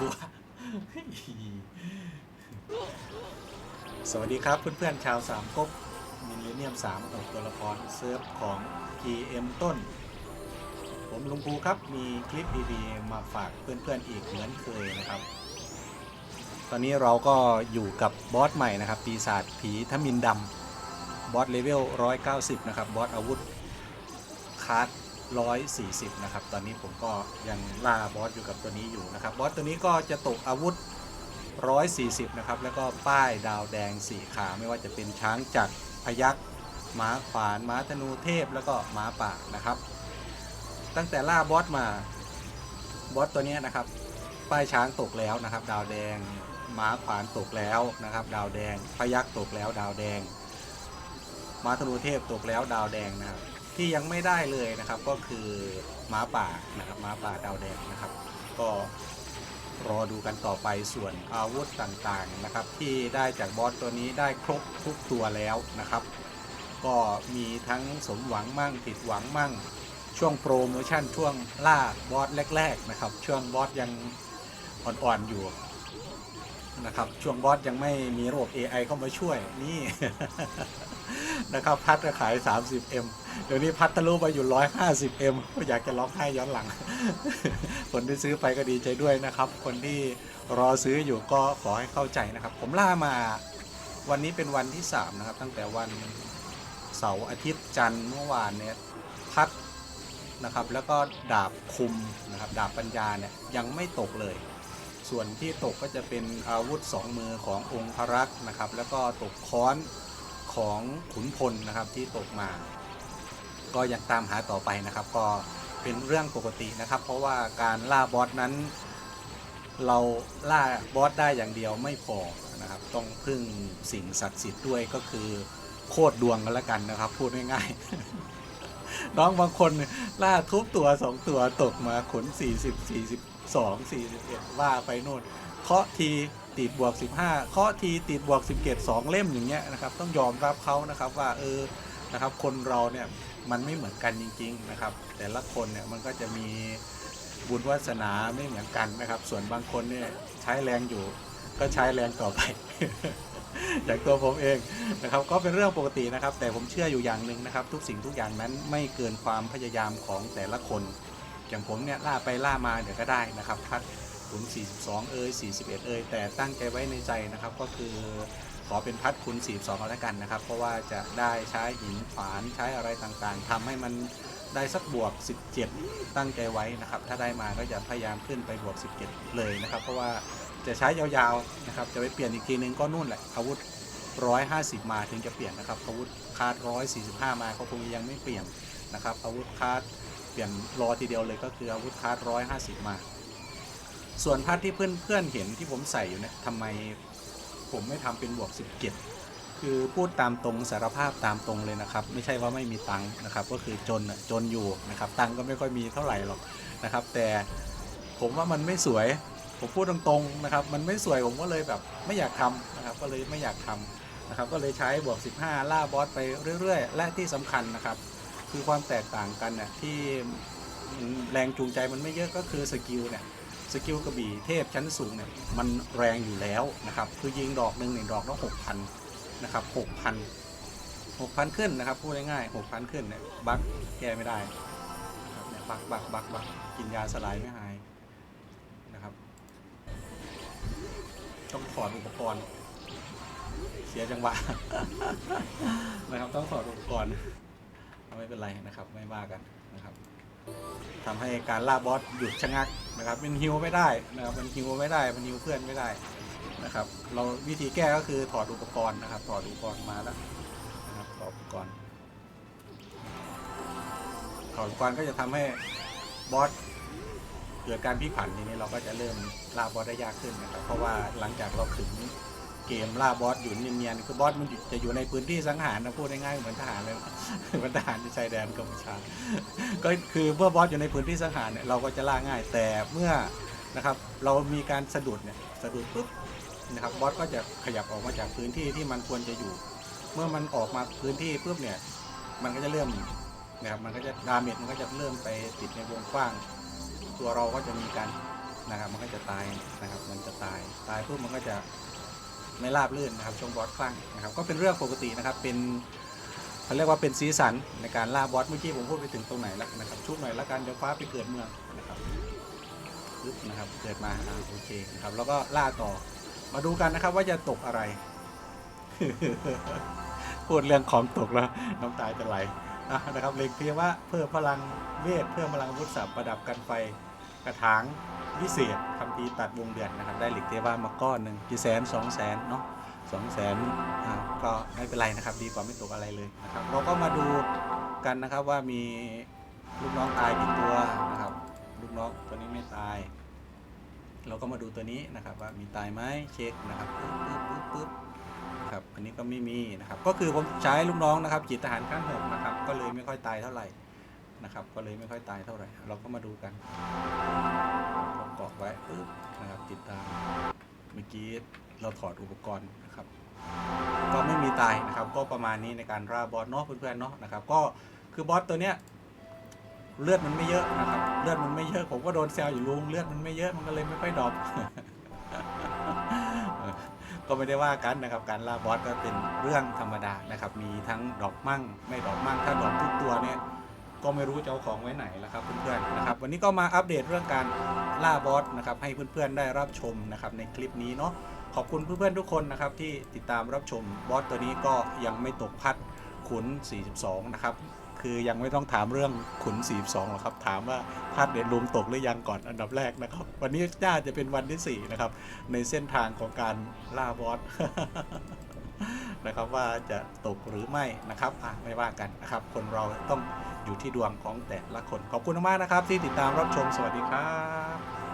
ตัว สวัสดีครับเพื่อนๆชาวสามก๊กมิลเลเนียม3กับตัวละครเซิร์ฟของ GM ต้น ผมลุงภูครับมีคลิปดีๆมาฝากเพื่อนๆอีกเหมือนเคยนะครับ ตอนนี้เราก็อยู่กับบอสใหม่นะครับ ปีศาจผีทมินดำบอสเลเวล 190 นะครับ บอสอาวุธคาร์ด 140 นะครับ ตอนนี้ผมก็ยังล่าบอสอยู่กับตัวนี้อยู่นะครับ บอสตัวนี้ก็จะตกอาวุธ 140 นะครับ แล้วก็ป้ายดาวแดง 4 ขา ไม่ว่าจะเป็นช้างจักรพยักม้าขวานม้าธนูเทพแล้วก็ม้าป่านะครับ ตั้งแต่ล่าบอสมาบอสตัวนี้นะครับ ป้ายช้างตกแล้วนะครับ ดาวแดงม้าขวานตกแล้วนะครับ ดาวแดงพยักตกแล้ว ดาวแดงม้าธนูเทพตกแล้วดาวแดงนะครับ ที่ยังไม่ได้เลยนะครับ ก็คือม้าป่านะครับม้าป่าดาวแดงนะครับ ก็รอดูกันต่อไปส่วนอาวุธต่างๆนะครับ ที่ได้จากบอสตัวนี้ได้ครบทุกตัวแล้วนะครับ ก็มีทั้งสมหวังมั่งผิดหวังมั่ง ช่วงโปรโมชั่นช่วงล่าบอสแรก ๆ นะครับ ช่วงบอสยังอ่อนๆอยู่นะครับช่วงบอสยังไม่มีระบบ AI เข้ามาช่วยนี่ นะครับพัดก็ขาย 30M เดี๋ยวนี้พัดทะลุไปอยู่ 150M ก็อยากจะร้องไห้ย้อนหลัง คนที่ซื้อไปก็ดีใจด้วยนะครับ คนที่รอซื้ออยู่ก็ขอให้เข้าใจนะครับ ผมล่ามาวันนี้เป็นวันที่ 3 นะครับ ตั้งแต่วันเสาร์อาทิตย์จันทร์เมื่อวานเนี่ยพัดนะครับแล้วก็ดาบคุมนะครับดาบปัญญาเนี่ยยังไม่ตกเลย ส่วนที่ตกก็จะเป็นอาวุธ 2 มือขององค์พระรักษ์นะครับ แล้วก็ตกค้อน ของขุนพลนะครับที่ตกมา ก็ยังตามหาต่อไปนะครับ ก็เป็นเรื่องปกตินะครับ เพราะว่าการล่าบอสนั้น เราล่าบอสได้อย่างเดียวไม่พอนะครับ ต้องพึ่งสิ่งศักดิ์สิทธิ์ด้วยก็คือโคตรดวงกันละกันนะครับ พูดง่ายๆ น้องบางคนล่าทุบตัวสองตัวตกมาขน40 42 41ว่าไปโน่นเคาะที ติดบวก 15เคาะทีติดบวก 17 2 เล่มอย่างเงี้ยนะครับต้องยอมรับเขานะครับว่าเออนะครับคนเราเนี่ยมันไม่เหมือนกันจริง ๆนะครับ แต่ละคนเนี่ยมันก็จะมีบุญวาสนาไม่เหมือนกันนะครับ ส่วนบางคนเนี่ยใช้แรงอยู่ ก็ใช้แรงต่อไป อย่างตัวผมเองนะครับ ก็เป็นเรื่องปกตินะครับ แต่ผมเชื่ออยู่อย่างหนึ่งนะครับ ทุกสิ่งทุกอย่างนั้นไม่เกินความพยายามของแต่ละคน อย่างผมเนี่ยล่าไปล่ามาเดี๋ยวก็ได้นะครับพัด ขุน 42 เอ้ย41 เอ้ยแต่ตั้งใจไว้ในใจนะครับ ก็คือขอเป็นพัดขุน 42เอาแล้วกันนะครับ เพราะว่าจะได้ใช้หินฝานใช้อะไรต่างๆทำให้มันได้สักบวก 17 ตั้งใจไว้นะครับ ถ้าได้มาก็จะพยายามขึ้นไปบวก 17 เลยนะครับ เพราะว่าจะใช้ยาวๆนะครับ จะไปเปลี่ยนอีกทีนึงก็นู่นแหละอาวุธ 150 มาถึงจะเปลี่ยนนะครับ อาวุธคาร์ด145 มาก็คงยังไม่เปลี่ยนนะครับ อาวุธคาร์ดเปลี่ยนรอทีเดียวเลยก็คืออาวุธคาร์ดร้อยห้าสิบมา ส่วนพัดที่เพื่อนเพื่อนๆเห็นที่ผมใส่อยู่เนี่ยทำไมผมไม่ทำเป็นบวก 17 คือพูดตามตรงสารภาพตามตรงเลยนะครับ ไม่ใช่ว่าไม่มีตังค์นะครับ ก็คือจนน่ะจนอยู่นะครับ ตังค์ก็ไม่ค่อยมีเท่าไหร่หรอกนะครับ แต่ผมว่ามันไม่สวย ผมพูดตรงๆนะครับ มันไม่สวยผมก็เลยแบบไม่อยากทำนะครับ ก็เลยไม่อยากทำนะครับ ก็เลยใช้บวก 15 ล่าบอสไปเรื่อยๆ และที่สำคัญนะครับ คือความแตกต่างกันเนี่ยที่แรงจูงใจมันไม่เยอะก็คือสกิลเนี่ย กิลกระบี่เทพชั้นสูงเนี่ยมันแรงอยู่แล้วนะครับคือยิงดอกหนึ่งหนึ่งดอกต้องหกพันนะครับหกพันหกพันขึ้นนะครับพูดง่ายๆหกพันขึ้นเนี่ยบั๊กแก้ไม่ได้นะครับเนี่ยบั๊กบั๊กบั๊กบั๊กกินยาสลายไม่หายนะครับ ต้องถอดอุปกรณ์ เสียจังหวะนะครับต้องถอดอุปกรณ์ไม่เป็นไรนะครับไม่ว่ากันนะครับทำให้การล่าบอสหยุดชะงัก นะครับมันฮิวไม่ได้นะครับมันฮิวไม่ได้มันฮิวเพื่อนไม่ได้นะครับ เราวิธีแก้ก็คือถอดอุปกรณ์นะครับ ถอดอุปกรณ์มาแล้วนะครับถอดอุปกรณ์ถอดอุปกรณ์ก็จะทำให้บอสเกิดการพลิกผันทีนี้เราก็จะเริ่มล่าบอสได้ยากขึ้นนะครับ เพราะว่าหลังจากเราถึง เกมล่าบอสอยู่เนียนๆคือบอสมันจะอยู่ในพื้นที่สังหารนะพูดง่ายๆเหมือนทหารเลยเหมือนทหารที่ชายแดนกัมพูชาก็คือเมื่อบอสอยู่ในพื้นที่สังหารเนี่ยเราก็จะล่าง่าย แต่เมื่อนะครับเรามีการสะดุดเนี่ยสะดุดปุ๊บนะครับบอสก็จะขยับออกมาจากพื้นที่ที่มันควรจะอยู่ เมื่อมันออกมาพื้นที่ปุ๊บเนี่ยมันก็จะเริ่มนะครับมันก็จะดาเมจมันก็จะเริ่มไปติดในวงกว้าง ตัวเราก็จะมีการนะครับมันก็จะตายนะครับมันจะตายตายปุ๊บมันก็จะ ไม่ราบลื่นนะครับช่วงบอสคลั่งนะครับก็เป็นเรื่องปกตินะครับเป็นเขาเรียกว่าเป็นสีสันในการล่าบอสเมื่อกี้ผมพูดไปถึงตรงไหนแล้วนะครับชุบหน่อยแล้วกันเดี๋ยวฟ้าไปเกิดเมืองนะครับปึ๊บนะครับเกิดมาอ่าโอเคนะครับแล้วก็ล่าต่อมาดูกันนะครับว่าจะตกอะไรพูดเรื่องของตกแล้วน้ำตาจะไหลนะครับเล็งเพียงว่าเพิ่มพลังเวทเพิ่มพลังวุธสับประดับกันไฟกระถาง วิเศษคำพีตัดวงเดือนนะครับได้เหล็กเทวามาก้อนหนึ่งกี่แสนสองแสนเนาะสองแสนก็ไม่เป็นไรนะครับ ดีกว่าไม่ตกอะไรเลยนะครับ เราก็มาดูกันนะครับว่ามีลูกน้องตายกี่ตัวนะครับ ลูกน้องตัวนี้ไม่ตาย เราก็มาดูตัวนี้นะครับ ว่ามีตายไหมเช็คนะครับปึ๊บปึ๊บปึ๊บปึ๊บครับอันนี้ก็ไม่มีนะครับ ก็คือผมใช้ลูกน้องนะครับจิตทหารขั้นหกนะครับ ก็เลยไม่ค่อยตายเท่าไหร่นะครับ ก็เลยไม่ค่อยตายเท่าไหร่ เราก็มาดูกัน เราเกไว้ปึ๊บนะครับติดตามเมื่อกี้เราถอดอุปกรณ์นะครับ ก็ไม่มีตายนะครับ ก็ประมาณนี้ในการร่าบอสเนาะเพื่อนๆเนาะนะครับ ก็คือบอสตัวเนี้ยเลือดมันไม่เยอะนะครับ เลือดมันไม่เยอะผมก็โดนแซวอยู่ลุงเลือดมันไม่เยอะมันก็เลยไม่ค่อยดรอปก็ไม่ได้ว่ากันนะครับ การล่าบอสก็เป็นเรื่องธรรมดานะครับ มีทั้งดอปมั่ง ไม่ดอปมั่ง ถ้าดอปทุกตัวเนี่ย ก็ไม่รู้จะเอาของไว้ไหนแล้วครับเพื่อนๆนะครับ วันนี้ก็มาอัปเดตเรื่องการ ล่าบอสนะครับให้เพื่อนๆได้รับชมนะครับในคลิปนี้เนาะขอบคุณเพื่อนๆทุกคนนะครับที่ติดตามรับชมบอสตัวนี้ก็ยังไม่ตกพัดขุน 42 นะครับ คือยังไม่ต้องถามเรื่องขุน 42 หรอกครับ ถามว่าพัดเด็ดลุมตกหรือยังก่อนอันดับแรกนะครับ วันนี้น่าจะเป็นวันที่ 4 นะครับ ในเส้นทางของการล่าบอสนะครับว่าจะตกหรือไม่นะครับอะไม่ว่ากันนะครับ คนเราต้อง อยู่ที่ดวงของแต่ละคน ขอบคุณมากนะครับที่ติดตามรับชม สวัสดีครับ